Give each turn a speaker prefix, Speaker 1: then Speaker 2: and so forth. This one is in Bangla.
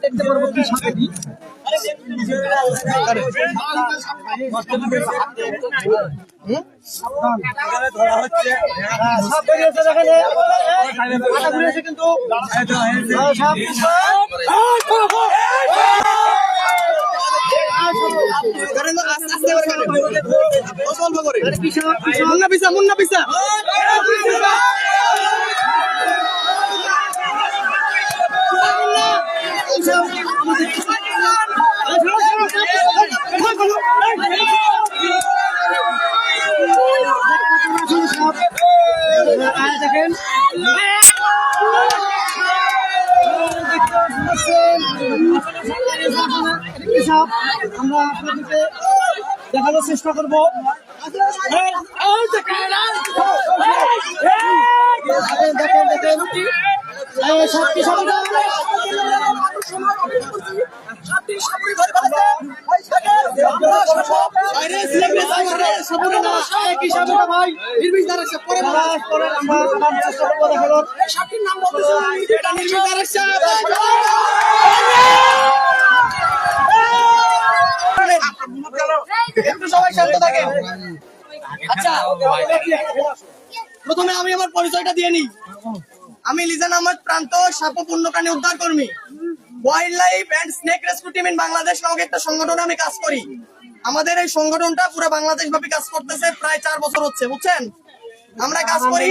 Speaker 1: দেখতে পারব কি সাপেটি কিন্তু মুন্না পিসা মুন্না পিসা আমরা আপনাদেরকে দেখানোর চেষ্টা করব। দেখেন দেখেন। সাপটা করব এটা নির্বিষ আচ্ছা প্রথমে আমি আমার পরিচয়টা দিয়ে নিই। আমি লিজান আহমদ প্রান্ত, সাপ পূর্ণপ্রাণী উদ্ধার কর্মী wildlife and snake rescue team in Bangladesh নামক একটা সংগঠনে আমি কাজ করি। আমাদের এই সংগঠনটা পুরো বাংলাদেশ ব্যাপী কাজ করতেছে, প্রায় চার বছর হচ্ছে, বুঝছেন? আমরা কাজ করি